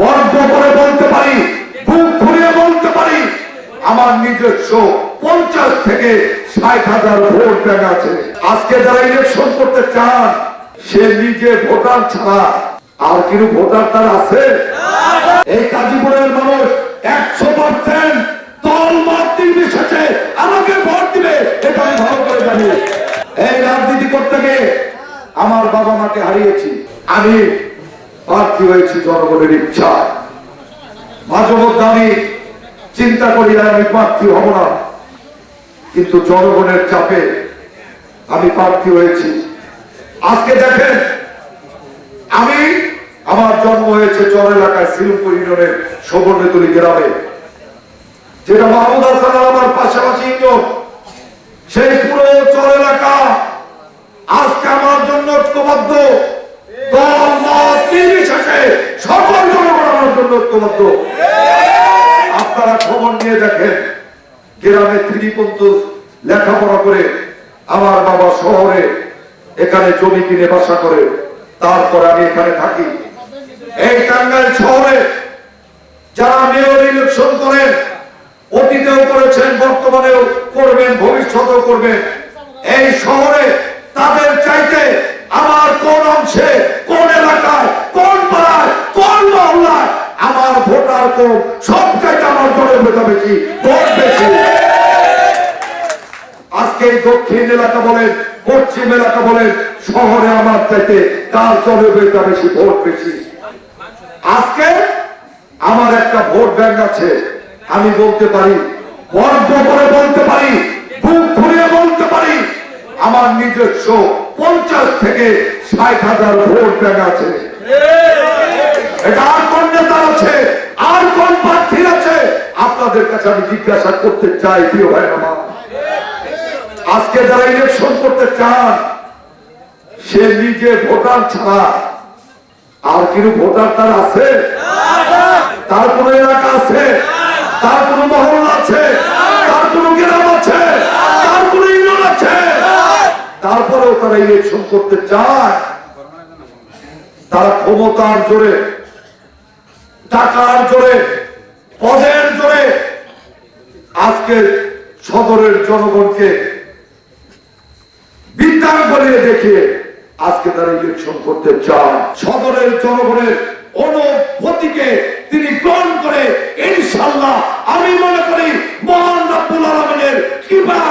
গর্ব করে বলতে পারি বুক ফুলিয়ে বলতে পারি, আমার নিজস্ব পঞ্চাশ থেকে ষাট হাজার ভোট ব্যাংক আছে। আজকে যারা ইলেকশন করতে চান, সে নিজে ভোটার ছাড়া আর কিছু ভোটার তার আছে? এই গাজীপুরের মানুষ একশো পার্সেন্ট দল মত নির্বিশেষে আমাকে ভোট দিবে এটা আমি ভালো করে জানি। এই রাজনীতি করতে গিয়ে আমার বাবা মাকে হারিয়েছি। আমি প্রার্থী হয়েছি জনগণের ইচ্ছায়? মাঝে মধ্যে আমি চিন্তা করি আর আমি প্রার্থী হব না। কিন্তু জনগণের চাপে আমি প্রার্থী হয়েছি। আজকে দেখেন, আমি আমার জন্ম হয়েছে চর এলাকায় শিলপুর ইউনিয়নের সুবর্ণতলী গ্রামে। যেটা মাহমুদ হাসান আমার পাশাপাশি সেই পুরো চর এলাকা আজকে আমার জন্য ঐক্যবদ্ধ দল মত নির্বিশেষে সকল জনগণ আমার জন্য ঐক্যবদ্ধ। আপনারা খবর নিয়ে দেখেন, গ্রামে ত্রিপন্ত লেখাপড়া করে আমার বাবা শহরে এখানে জমি কিনে বাসা করে, তারপর আমি এখানে থাকি। এই টাঙ্গাইল শহরে যারা মেয়র ইলেকশন করেন, অতীতেও করেছেন, বর্তমানেও করবেন, ভবিষ্যতেও করবেন। এই শহরে তাদের চাইতে আমার কোন অংশে কোন এলাকায় কোন পাড়ায় কোন মহল্লায় আমার আমার বেশি বেশি। আজকে দক্ষিণ এলাকা বলেন, পশ্চিম এলাকা বলেন, শহরে আমার চাইতে বেটা বেশি, ভোট বেশি। আজকে আমার একটা ভোট ব্যাংক আছে, আমি বলতে পারি, গর্ব করে বলতে পারি, বুক ফুলিয়ে বলতে পারি, আমার নিজস্ব পঞ্চাশ থেকে ষাট হাজার ভোট ব্যাংক আছে। এটা আর কোন নেতা আছে আর কোন প্রার্থী আছে আপনাদের কাছে আমি জিজ্ঞাসা করতে চাই, প্রিয় ভাই আমার। আজকে যারা ইলেকশন করতে চান, সে নিজে ভোটার ছাড়া আর কিছু ভোটার তার আছে? তার কোন এলাকা আছে? তার কোন মহল আছে? তার কোন গ্রাম আছে? তার কোন ইউনিয়ন আছে? তারপরেও তারা ইলেকশন করতে চায়, তারা ক্ষমতার জোরে, টাকার জোরে, পদের আজকে সদরের জনগণকে বিদ্যান বলিয়ে দেখিয়ে আজকে তারা ইলেকশন করতে চান সদরের জনগণের অনুভূতিকে তিনি গ্রহণ করে ইনশাল্লাহ আমি মনে করি মহান রাব্বুল আলমিনের কৃপা